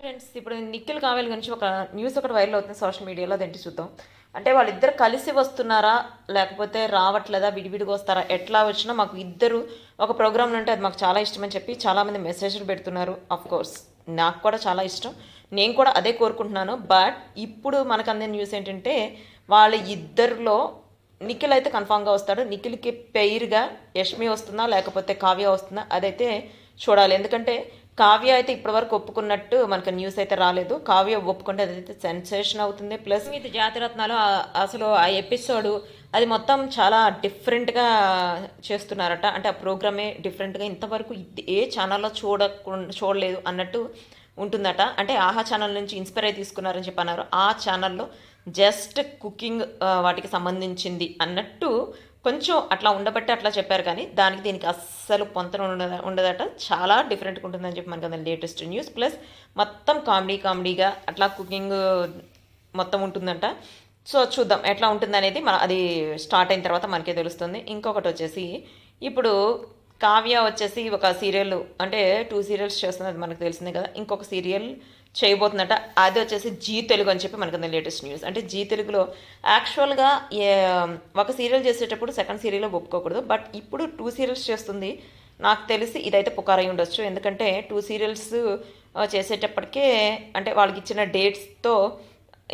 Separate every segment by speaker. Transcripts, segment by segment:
Speaker 1: Friends ఇప్పుడు నిఖిల్ కావేల్ గురించి ఒక న్యూస్ ఒకటి వైరల్ అవుతుంది సోషల్ మీడియాలో అదేంటి చూద్దాం. అంటే వాళ్ళిద్దరు కలిసి వస్తున్నారా? లేకపోతే రావట్లేదా? విడివిడిగా వస్తారా? ఎట్లా వచ్చినా మాకు ఇద్దరు ఒక ప్రోగ్రామ్ ఉంటే అది మాకు చాలా ఇష్టం అని చెప్పి చాలామంది మెసేజ్లు పెడుతున్నారు. అఫ్ కోర్స్ నాకు కూడా చాలా ఇష్టం. నేను కూడా అదే కోరుకుంటున్నాను. బట్ ఇప్పుడు మనకు అందిన న్యూస్ ఏంటంటే వాళ్ళ ఇద్దరిలో నిఖిల్ అయితే కన్ఫామ్గా వస్తాడు. నిఖిల్కి పెయిర్గా యష్మి వస్తుందా? లేకపోతే కావ్య వస్తుందా? అదైతే చూడాలి. ఎందుకంటే కావ్య అయితే ఇప్పటివరకు ఒప్పుకున్నట్టు మనకు న్యూస్ అయితే రాలేదు. కావ్య ఒప్పుకుంటే అదైతే సెన్సేషన్ అవుతుంది. ప్లస్ మీద జాతిరత్నాలు అసలు ఆ ఎపిసోడ్ అది మొత్తం చాలా డిఫరెంట్గా చేస్తున్నారట. అంటే ఆ ప్రోగ్రామే డిఫరెంట్గా ఇంతవరకు ఏ ఛానల్లో చూడకుండా చూడలేదు అన్నట్టు ఉంటుందట. అంటే ఆహా ఛానల్ నుంచి ఇన్స్పైర్ అయి తీసుకున్నారని చెప్పన్నారు ఆ ఛానల్లో జస్ట్ కుకింగ్ వాటికి సంబంధించింది అన్నట్టు కొంచెం అట్లా ఉండబట్టి అట్లా చెప్పారు కానీ దానికి దీనికి అస్సలు పొంతన ఉండద ఉండదట. చాలా డిఫరెంట్గా ఉంటుందని చెప్పి మనకు అది లేటెస్ట్ న్యూస్. ప్లస్ మొత్తం కామెడీ కామెడీగా అట్లా కుకింగ్ మొత్తం ఉంటుందంట. సో చూద్దాం ఎట్లా ఉంటుంది అనేది మన అది స్టార్ట్ అయిన తర్వాత మనకే తెలుస్తుంది. ఇంకొకటి వచ్చేసి ఇప్పుడు కావ్య వచ్చేసి ఒక సీరియల్ అంటే టూ సీరియల్స్ చేస్తుంది అది మనకు తెలిసిందే కదా. ఇంకొక సీరియల్ చేయబోతుందట. అది వచ్చేసి జీ తెలుగు అని చెప్పి మనకు లేటెస్ట్ న్యూస్. అంటే జీ తెలుగులో యాక్చువల్గా ఒక సీరియల్ చేసేటప్పుడు సెకండ్ సీరియల్లో ఒప్పుకోకూడదు. బట్ ఇప్పుడు టూ సీరియల్స్ చేస్తుంది. నాకు తెలిసి ఇదైతే పుకారై ఉండొచ్చు. ఎందుకంటే టూ సీరియల్స్ చేసేటప్పటికే అంటే వాళ్ళకి ఇచ్చిన డేట్స్తో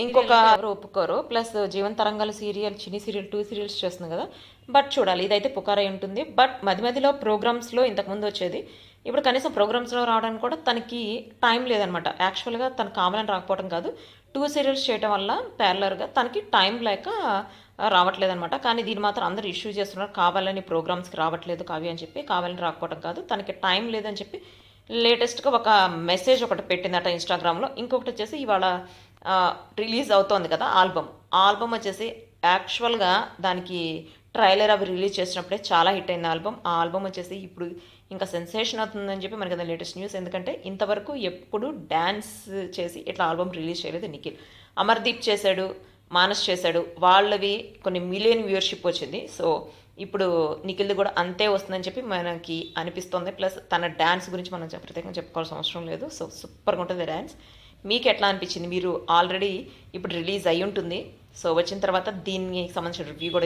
Speaker 1: ఇంకొక ఒప్పుకోరు. ప్లస్ జీవన్ తరంగాల సీరియల్ చిన్ని సీరియల్ టూ సీరియల్స్ చేస్తుంది కదా. బట్ చూడాలి ఇదైతే పుకారై ఉంటుంది. బట్ మధ్య మధ్యలో ప్రోగ్రామ్స్లో ఇంతకుముందు వచ్చేది. ఇప్పుడు కనీసం ప్రోగ్రామ్స్లో రావడానికి కూడా తనకి టైం లేదనమాట. యాక్చువల్గా తను కావాలని రాకపోవడం కాదు. టూ సీరియల్స్ చేయడం వల్ల ప్యారలర్గా తనకి టైం లేక రావట్లేదనమాట. కానీ దీన్ని మాత్రం అందరూ ఇష్యూ చేస్తున్నారు. కావాలని ప్రోగ్రామ్స్కి రావట్లేదు కావ్య అని చెప్పి కావాలని రాకపోవడం కాదు. తనకి టైం లేదని చెప్పి లేటెస్ట్గా ఒక మెసేజ్ ఒకటి పెట్టిందట ఇన్స్టాగ్రామ్లో ఇంకొకటి వచ్చేసి ఇవాళ రిలీజ్ అవుతోంది కదా ఆల్బమ్. ఆల్బమ్ వచ్చేసి యాక్చువల్గా దానికి ట్రైలర్ అవి రిలీజ్ చేసినప్పుడే చాలా హిట్ అయింది ఆల్బమ్. ఆ ఆల్బమ్ వచ్చేసి ఇప్పుడు ఇంకా సెన్సేషన్ అవుతుందని చెప్పి మనకి అది లేటెస్ట్ న్యూస్. ఎందుకంటే ఇంతవరకు ఎప్పుడు డ్యాన్స్ చేసి ఇట్లా ఆల్బమ్ రిలీజ్ చేయలేదు నిఖిల్. అమర్దీప్ చేశాడు మానస్ చేశాడు. వాళ్ళవి కొన్ని మిలియన్ వ్యూవర్షిప్ వచ్చింది. సో ఇప్పుడు నిఖిల్ది కూడా అంతే వస్తుందని చెప్పి మనకి అనిపిస్తుంది. ప్లస్ తన డ్యాన్స్ గురించి మనం ప్రత్యేకంగా చెప్పుకోవాల్సిన అవసరం లేదు. సో సూపర్గా ఉంటుంది డ్యాన్స్ మీకు ఎట్లా అనిపించింది? మీరు ఆల్రెడీ ఇప్పుడు రిలీజ్ అయి ఉంటుంది సో వచ్చిన తర్వాత దీనికి సంబంధించిన రివ్యూ కూడా